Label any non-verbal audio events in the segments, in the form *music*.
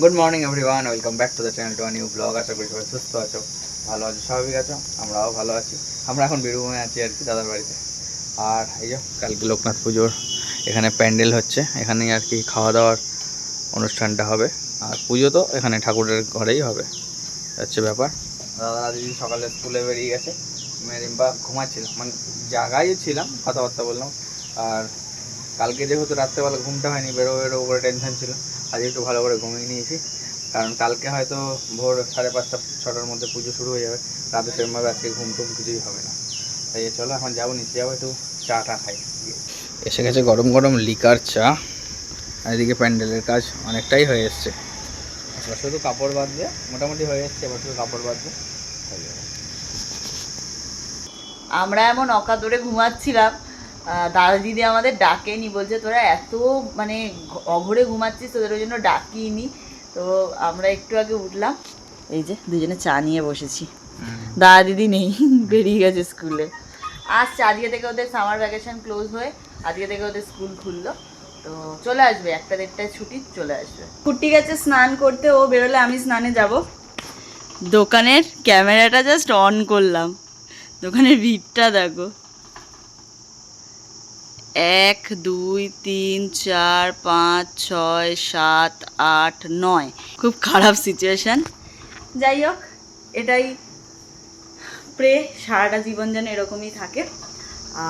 Good morning everyone welcome back to the channel to new blog আশা করি সবাই সুস্থ আছো, ভালো আছো, স্বাভাবিক আছো, আমরাও ভালো আছি। আমরা এখন বীরভূমে আছি আর কি, দাদার বাড়িতে। আর এই যে কালকে লোকনাথ পুজোর এখানে প্যান্ডেল হচ্ছে, এখানেই আর কি খাওয়া দাওয়ার অনুষ্ঠানটা হবে। আর পুজো তো এখানে ঠাকুরের ঘরেই হবে হচ্ছে ব্যাপার। দাদা দিদি সকালে স্কুলে বেরিয়ে গেছে মেরিম্বা ঘুমাচ্ছিল মানে জায়গায় ছিলাম, কথাবার্তা বললাম। আর কালকে যেহেতু রাত্রেবেলা ঘুমটা হয়নি বেরো বেরো করে টেনশন ছিল। আজ একটু ভালো করে ঘুমিয়ে নিয়েছি। কারণ কালকে হয়তো ভোর সাড়ে পাঁচটা ছটার মধ্যে পুজো শুরু হয়ে যাবে। রাতে সেরকমভাবে আজকে ঘুম টুম কিছুই হবে না। তাই চলো এখন যাব নিচে যাব একটু চা টা খাই। এসে গেছে গরম গরম লিকার চা। আর এদিকে প্যান্ডেলের কাজ অনেকটাই হয়ে এসছে। এবার শুধু কাপড় বাদ দিয়ে মোটামুটি হয়ে এসছে এবার শুধু কাপড় বাদ দিয়ে হয়ে যাবে আমরা এমন অকাতরে ঘুমাচ্ছিলাম দাদা দিদি আমাদের ডাকেনি বলছে তোরা এত মানে অঘরে ঘুমাচ্ছিস তোদের ওই জন্য ডাকিনি। তো আমরা একটু আগে উঠলাম। এই যে দুজনে চা নিয়ে বসেছি। দাদা দিদি নেই *laughs* বেরিয়ে গেছে স্কুলে। আসছে আজকে থেকে ওদের সামার ভ্যাকেশন ক্লোজ হয়ে আজকে থেকে ওদের স্কুল খুললো। তো চলে আসবে একটা দেড়টায় ছুটি চলে আসবে। কুটি গেছে স্নান করতে ও বেরোলে আমি স্নানে যাব। দোকানের ক্যামেরাটা জাস্ট অন করলাম। দোকানের ভিড়টা দেখো। এক, দুই, তিন, চার, পাঁচ, ছয়, সাত, আট, নয়। খুব খারাপ সিচুয়েশান যাই হোক, এটাই প্রে, সারাটা জীবন যেন এরকমই থাকে।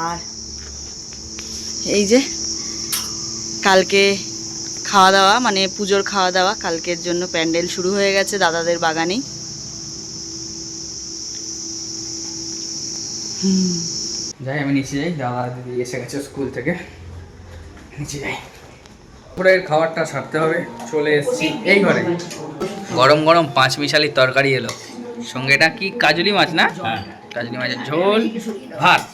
আর এই যে, কালকে খাওয়া দাওয়া মানে পুজোর খাওয়া দাওয়া কালকের জন্য প্যান্ডেল শুরু হয়ে গেছে দাদাদের বাগানেই। যাই আমি নিচে যাই দাদা দিদি এসে গেছে স্কুল থেকে। নিচে যাই। দুপুরের খাবারটা সারতে হবে চলে এসেছি। এই ঘরে। গরম গরম পাঁচ মিশালি তরকারি এলো। সঙ্গে এটা কি কাজুলি মাছ না? কাজুলি মাছের ঝোল ভাত।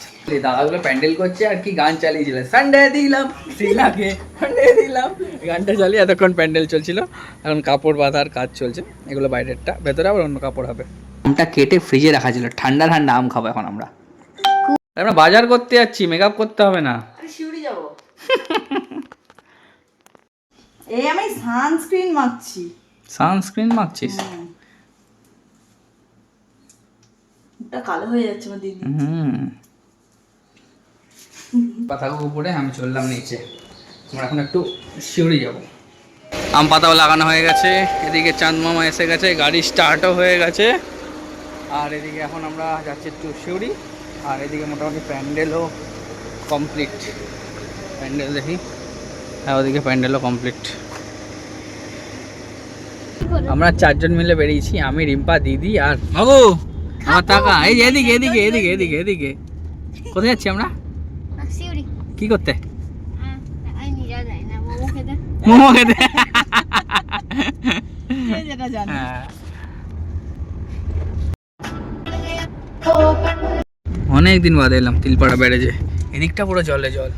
দাদাগুলো প্যান্ডেল করছে আর কি গান চালিয়েছিল। সানডে দিলাম শিলাকে সানডে দিলাম। গানটা চালিয়ে এতক্ষণ প্যান্ডেল চলছিল। এখন কাপড় বাঁধার কাজ চলছে। এগুলো বাইরেরটা। ভেতরে আবার অন্য কাপড় হবে। আমটা কেটে ফ্রিজে রাখা ছিল। ঠান্ডা ঠান্ডা আম খাব এখন আমরা। আমরা বাজার করতে যাচ্ছি মেকআপ করতে হবে না। শিউরি যাব। *laughs* এই আমি সানস্ক্রিন মাখছি। সানস্ক্রিন মাখছিস? মুখটা কালো হয়ে যাচ্ছে আমার দিদি। হুম। পাতাগুলো উপরে আমি চললাম নিচে। আমরা এখন একটু শিউরি যাব। আম পাতাও লাগানো হয়ে গেছে। এদিকে চাঁদ মামা এসে গেছে গাড়ি স্টার্টও হয়ে গেছে। আর এদিকে এখন আমরা যাচ্ছি একটু শিউরি আর এদিকে মোটামুটি প্যান্ডেলও কমপ্লিট প্যান্ডেল দেখি। হ্যাঁ ওদিকে প্যান্ডেলও কমপ্লিট আমরা চারজন মিলে বেরিয়েছি আমি রিম্পা দিদি আর বাবু আমার টাকা এই যে এদিকে এদিকে এদিকে এদিকে এদিকে। কোথায় যাচ্ছি আমরা? কি করতে? মোমো খেতে। যেটা জানি। হ্যাঁ। অনেক দিন বাদে এলাম তিলপাড়া ব্যারেজে এদিকটা পুরো জলে জল।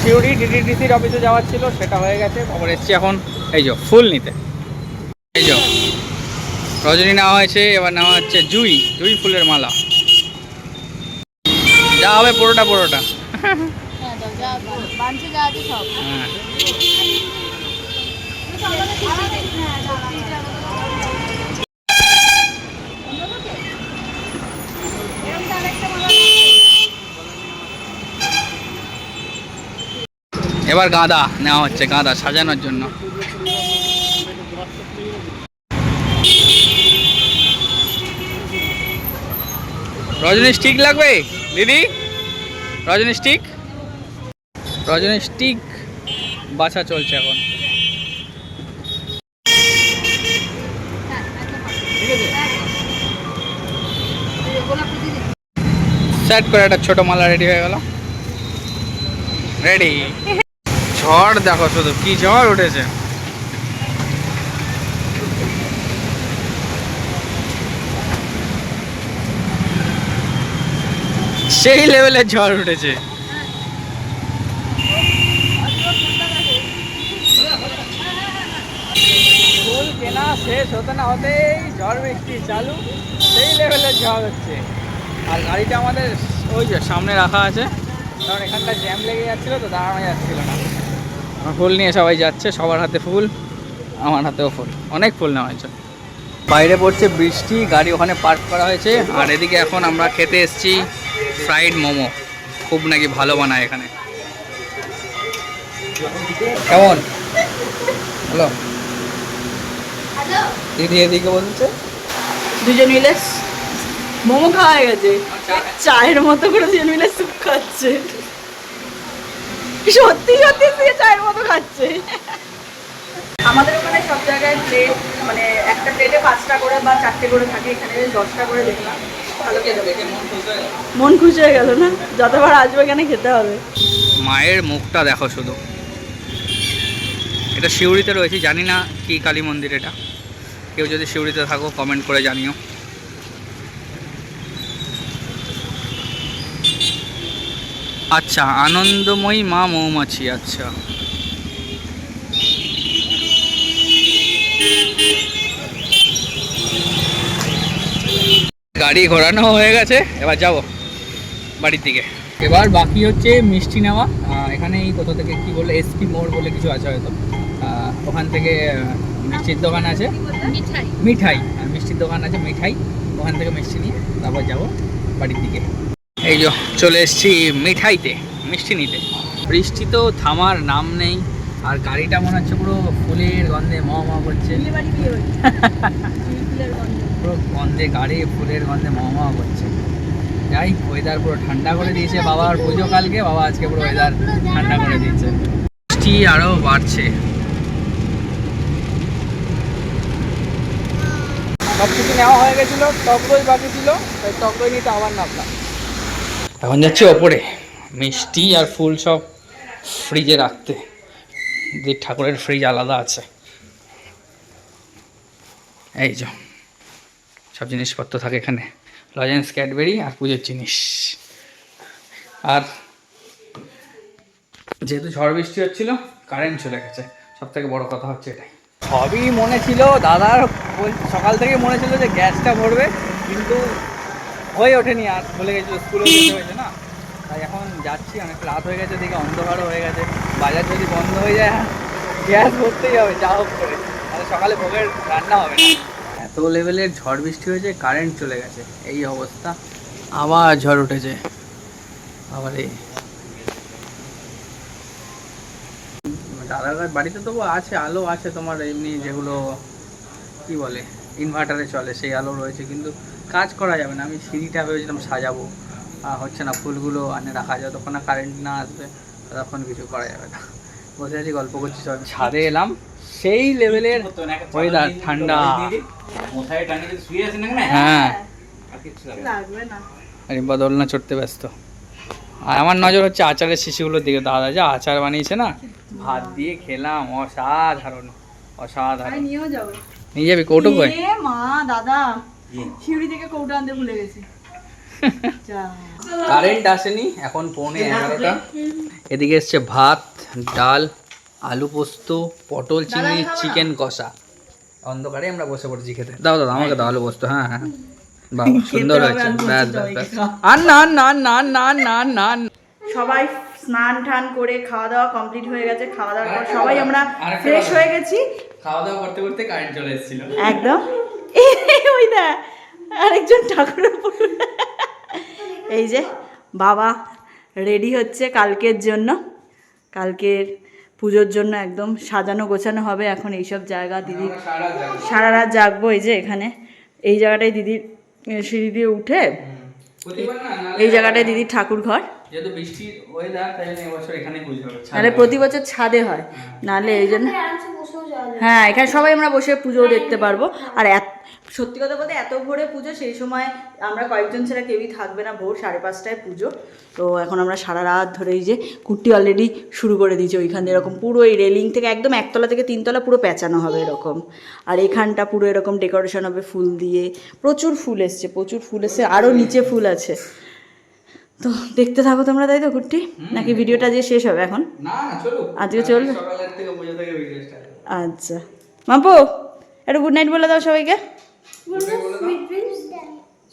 শিউরি ডিটিডিসির অফিসে যাওয়ার ছিল সেটা হয়ে গেছে খবর এসছি এখন এই যে ফুল নিতে। এই যে রজনী নেওয়া হয়েছে এবার নেওয়া হচ্ছে জুই জুই ফুলের মালা। যা হবে পুরোটা পুরোটা। এবার গাঁদা নেওয়া হচ্ছে গাঁদা সাজানোর জন্য। রজনী স্টিক লাগবে? দিদি? রজনী স্টিক রজনী স্টিক বাছা চলছে এখন। সেট করে একটা ছোট মালা রেডি হয়ে গেল। রেডি ঝড় দেখো শুধু, কি ঝড় উঠেছে। সেই লেভেলের ঝড় উঠেছে। কেনা শেষ হতে না হতেই ঝড় বৃষ্টি চালু, সেই লেভেলের ঝড় হচ্ছে। আর গাড়িটা আমাদের ওই যে সামনে রাখা আছে, কারণ এখানটা জ্যাম লেগে যাচ্ছিল তো দাঁড়ানো যাচ্ছিল না। ফুল নিয়ে সবাই যাচ্ছে, সবার হাতে ফুল, আমার হাতেও ফুল। অনেক ফুল নেওয়া হয়েছে। বাইরে পড়ছে বৃষ্টি, গাড়ি ওখানে পার্ক করা হয়েছে, আর এদিকে এখন আমরা খেতে এসেছি ফ্রাইড মোমো। খুব নাকি ভালো বানায় এখানে। কেমন? হ্যালো দিদি এদিকে বলছে। দুজন মিলে মোমো খাওয়া হয়ে গেছে। চায়ের মতো করে দুজন মিলে স্যুপ খাচ্ছে। সত্যি সত্যি সে চায়ের মতো খাচ্ছে। আমাদের ওখানে সব জায়গায় প্লেট মানে একটা প্লেটে পাঁচটা করে বা চারটে করে থাকে এখানে দশটা করে দেখলাম। ভালো খেতে দেখে মন খুশি হয়ে গেল। মন খুশি হয়ে গেল না? যতবার আসবে এখানে খেতে হবে। মায়ের মুখটা দেখো শুধু। এটা শিউরিতে রয়েছে জানি না কি কালী মন্দির এটা। কেউ যদি শিউরিতে থাকো কমেন্ট করে জানিও। আচ্ছা আনন্দময়ী মা মৌমাছি আচ্ছা। গাড়ি ঘোরানো হয়ে গেছে, এবার যাব বাড়ির দিকে। এবার বাকি হচ্ছে মিষ্টি নেওয়া। এখানে এই কোথা থেকে কি বলে এসপি মোড় বলে কিছু আছে হয়তো। ওখান থেকে মিষ্টির দোকান আছে? মিঠাই। মিষ্টির দোকান আছে মিঠাই। ওখান থেকে মিষ্টি নিয়ে তারপর যাব বাড়ির দিকে। এই যে চলে এসেছি মিঠাইতে মিষ্টি নিতে। বৃষ্টি তো থামার নাম নেই আর গাড়িটা মনে হচ্ছে পুরো ফুলের গন্ধে ম ম করছে। পুরো গন্ধে গাড়ি ফুলের গন্ধে ম ম করছে। যাই ওয়েদার পুরো ঠান্ডা করে দিয়েছে। বাবার পুজো কালকে বাবা আজকে পুরো ওয়েদার ঠান্ডা করে দিয়েছে। বৃষ্টি আরও বাড়ছে। সব কিছু নেওয়া হয়ে গেছিল টক দই বাকি ছিল, তাই টক দই নিতে আবার নামলাম। এখন যাচ্ছি ওপরে, মিষ্টি আর ফুল সব ফ্রিজে রাখতে। যে ঠাকুরের ফ্রিজ আলাদা আছে। এই যে, সব জিনিসপত্র থাকে এখানে। লজেন্স ক্যাডবেরি আর পুজোর জিনিস। আর যেহেতু ঝড় বৃষ্টি হচ্ছিল কারেন্ট চলে গেছে। সব থেকে বড় কথা হচ্ছে এটাই। সবই মনে ছিল, দাদার সকাল থেকে মনে ছিল যে গ্যাসটা ভরবে, কিন্তু হয়ে ওঠেনি আর বলে গেছিল স্কুলে যেতে হয়েছে না। তাই এখন যাচ্ছি অনেক রাত হয়ে গেছে দিকে অন্ধকারও হয়ে গেছে। বাজার যদি বন্ধ হয়ে যায়, গ্যাস ভরতেই হবে, যা হোক করে। তাহলে সকালে ভোগের রান্না হবে না। এত লেভেলের ঝড় বৃষ্টি হয়েছে, কারেন্ট চলে গেছে, এই অবস্থা। আবার ঝড় উঠেছে। আবার এই দাদার কাছে বাড়িতে তবু আছে আলো আছে তোমার এমনি যেগুলো কি বলে ইনভার্টারে চলে সেই আলো রয়েছে কিন্তু কাজ করা যাবে না। আমি সিঁড়িটা ভেবেছিলাম সাজাবো। হচ্ছে না ফুলগুলো আনে রাখা যায় তখন না কারেন্ট না আসবে তখন কিছু করা যাবে না। বসে আছি গল্প করছি সব ছাদে এলাম সেই লেভেলের ওয়েদার ঠান্ডা। হ্যাঁ। লাগবে না। দোলনা চড়তে ব্যস্ত। আর আমার নজর হচ্ছে আচারের শিশুগুলোর দিকে দাদা যা আচার বানিয়েছে না? ভাত দিয়ে খেলাম অসাধারণ অসাধারণ। নিয়েও যাব। নিয়ে যাবি কৌটো কই? এ মা দাদা শিউরি থেকে কৌটা আনতে ভুলে গেছি। *laughs* কারেন্ট আসেনি এখন পৌনে এগারোটা। এদিকে এসছে ভাত ডাল আলু পোস্ত পটল চিংড়ি চিকেন কষা। অন্ধকারে আমরা বসে পড়েছি খেতে। দাও দাদা আমাকে দাও আলু পোস্ত হ্যাঁ হ্যাঁ। সুন্দর হয়েছে। আর না না না না না না সবাই স্নান টান করে খাওয়া দাওয়া কমপ্লিট হয়ে গেছে খাওয়া দাওয়ার পর সবাই আমরা ফ্রেশ হয়ে গেছি। খাওয়া দাওয়া করতে করতে কারেন্ট চলে এসেছিল। একদম। ওই দা আরেকজন ঠাকুরের পুতুল। এই যে বাবা রেডি হচ্ছে কালকের জন্য। কালকের পুজোর জন্য একদম সাজানো গোছানো হবে এখন এইসব জায়গা দিদি সারা রাত জাগবো এই যে এখানে। এই জায়গাটায় দিদির সিঁড়ি দিয়ে উঠে এই জায়গাটায় দিদি ঠাকুর ঘর নাহলে প্রতি বছর ছাদে হয়। নাহলে এই জন্য হ্যাঁ এখানে সবাই আমরা বসে পুজো দেখতে পারব। আর এত সত্যি কথা বলতে এত ভোরে পুজো সেই সময় আমরা কয়েকজন ছাড়া কেউই থাকবে না ভোর সাড়ে পাঁচটায় পুজো। তো এখন আমরা সারা রাত ধরে এই যে কুর্তি অলরেডি শুরু করে দিয়েছি ওইখান দিয়ে এরকম পুরো এই রেলিং থেকে একদম একতলা থেকে তিনতলা পুরো পেঁচানো হবে এরকম। আর এখানটা পুরো এরকম ডেকোরেশন হবে ফুল দিয়ে। প্রচুর ফুল এসছে প্রচুর ফুল এসছে আরও নিচে ফুল আছে। তো দেখতে থাকো তোমরা তাই তো কুর্তি? নাকি ভিডিওটা যে শেষ হবে এখন? আজকে চলবে? আচ্ছা। মাপু একটু গুড নাইট বলে দাও সবাইকে।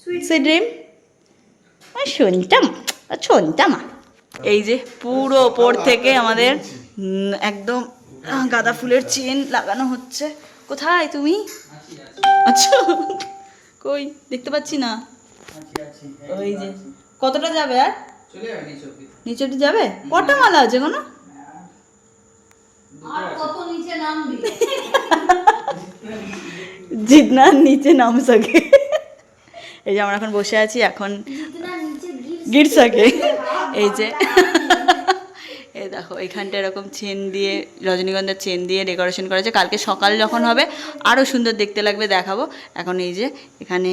সুইট ড্রিম শুনতাম শুনতাম এই যে পুরো ওপর থেকে আমাদের একদম গাঁদা ফুলের চেন লাগানো হচ্ছে। কোথায় তুমি? আচ্ছা কই? দেখতে পাচ্ছি না। ওই যে কতটা যাবে আর? নিচে। নিচেটি যাবে? কটা মালা আছে কোনো? জিতনা নিচে নামসাকে এই যে আমরা এখন বসে আছি এখন গির হ্যাঁ, এই যে হ্যাঁ, হ্যাঁ। এই দেখো এখানটা এরকম চেন দিয়ে রজনীগন্ধার চেন দিয়ে ডেকোরেশন করা হয়েছে। কালকে সকাল যখন হবে আরও সুন্দর দেখতে লাগবে দেখাবো। এখন এই যে এখানে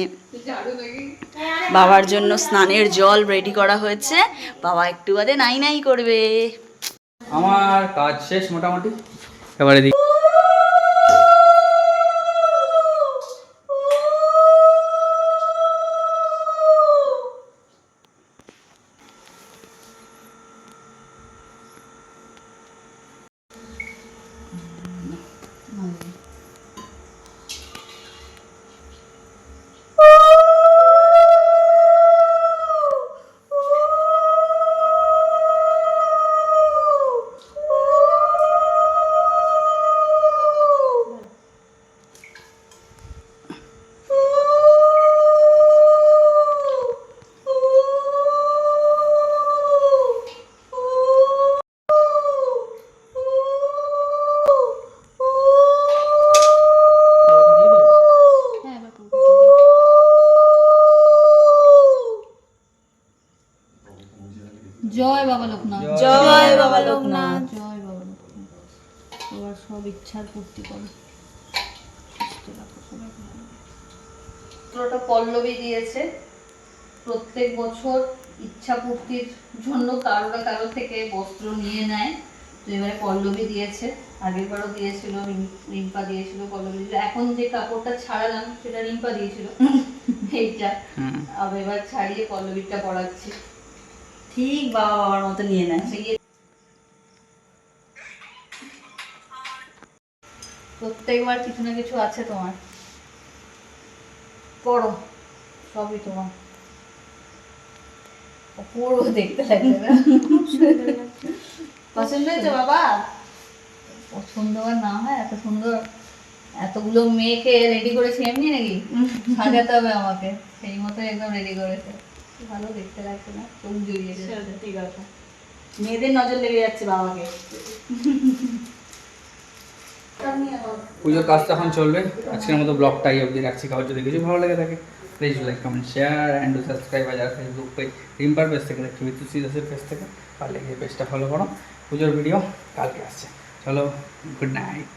বাবার জন্য স্নানের জল রেডি করা হয়েছে। বাবা একটু বাদে নাই নাই করবে। আমার কাজ শেষ মোটামুটি। এবারে ইচ্ছার করো। পুরোটা পল্লবী দিয়েছে। প্রত্যেক বছর ইচ্ছা পূর্তির জন্য কারও না কারও থেকে বস্ত্র নিয়ে নেয়। তো এবারে পল্লবী দিয়েছে। আগের বারও দিয়েছিল রিম্পা দিয়েছিল পল্লবী দিয়েছিল। এখন যে কাপড়টা ছাড়ালাম সেটা রিম্পা দিয়েছিল। এইটা। হুম। আবার এবার ছাড়িয়ে পল্লবীটা পড়াচ্ছি ঠিক বাবা বাবার মতো নিয়ে নেয়। প্রত্যেকবার কিছু না কিছু আছে তোমার। পড়ো সবই তোমার। অপূর্ব দেখতে লাগছে না। পছন্দ হয়েছে বাবা? পছন্দ না হয়, এত সুন্দর। এতগুলো মেয়েকে রেডি করেছি এমনি নাকি? সাজাতে হবে আমাকে। সেই মতো একদম রেডি করেছে। ভালো দেখতে লাগছে না, চোখ আছে মেয়েদের নজর লেগে যাচ্ছে বাবাকে। পুজোর কাজ তখন চলবে। আজকের মতো ব্লগটাই অবধি রাখছি। কারোর যদি কিছু ভালো লাগে থাকে please like comment share and subscribe R Facebook page রিম্পার পেজ থেকে দেখছি বিদ্যুৎ দাসের পেজ থেকে পারলে গিয়ে পেজটা ফলো করো। পুজোর ভিডিও কালকে আসছে। চলো গুড নাইট